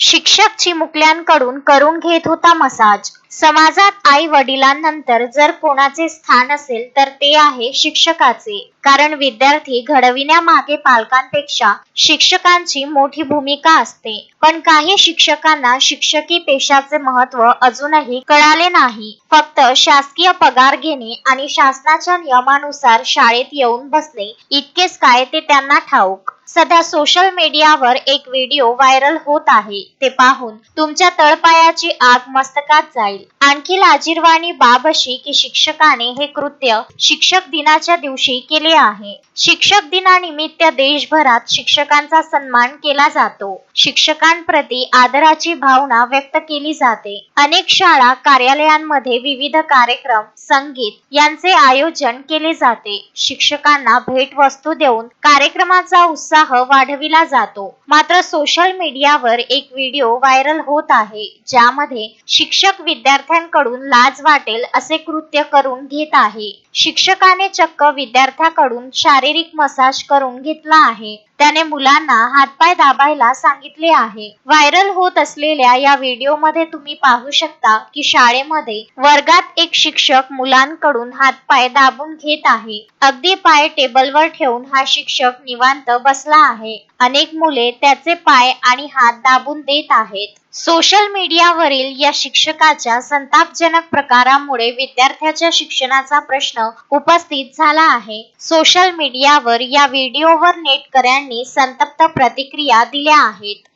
शिक्षक चिमुकल्यांकडून करून घेत होता मसाज. समाजात आई वडिलांनंतर जर कोणाचे स्थान असेल तर ते आहे शिक्षकाचे. कारण विद्यार्थी घडविण्यामागे पालकांपेक्षा शिक्षकांची मोठी भूमिका असते. पण काही शिक्षकांना शिक्षकी पेशाचे महत्त्व अजूनही कळाले नाही. फक्त शासकीय पगार घेणे आणि शासनाच्या नियमानुसार शाळेत येऊन बसणे इतकेच काय ते त्यांना ठाऊक. सध्या सोशल मीडियावर एक व्हिडिओ व्हायरल होत आहे. ते पाहून तुमच्या तळपायाची आग मस्तकात जाईल. はい。आणखी लाजीरवाणी बाब अशी की शिक्षकाने हे कृत्य शिक्षक दिनाच्या दिवशी केले आहे. शिक्षक दिनानिमित्त देशभरात शिक्षकांचा सन्मान केला जातो. शिक्षकांप्रती आदराची भावना व्यक्त केली जाते. अनेक शाळा कार्यालयांमध्ये विविध कार्यक्रम संगीत यांचे आयोजन केले जाते. शिक्षकांना भेटवस्तू देऊन कार्यक्रमाचा उत्साह वाढविला जातो. मात्र सोशल मीडियावर एक व्हिडिओ व्हायरल होत आहे ज्यामध्ये शिक्षक विद्यार्थी विद्यार्थ्यांकडून लाज वाटेल असे कृत्य करून घेत आहे. शिक्षकाने चक्क विद्यार्थ्याकडून शारीरिक मसाज करून घेतला आहे. त्याने मुलांना हातपाय दाबायला सांगितले आहे. व्हायरल होत असलेल्या या व्हिडिओमध्ये तुम्ही पाहू शकता की शाळेमध्ये वर्गात एक शिक्षक मुलांकडून हातपाय दाबून घेत आहे. अगदी पाय टेबलवर ठेवून हा शिक्षक निवांत बसला आहे. अनेक मुले त्याचे पाय आणि हात दाबून देत आहेत. सोशल मीडियावरील या शिक्षकाच्या संतापजनक प्रकारामुळे विद्यार्थ्याच्या शिक्षणाचा प्रश्न उपस्थित झाला आहे. सोशल मीडियावर या व्हिडिओवर नेटकऱ्यांनी संतप्त प्रतिक्रिया दिल्या आहेत.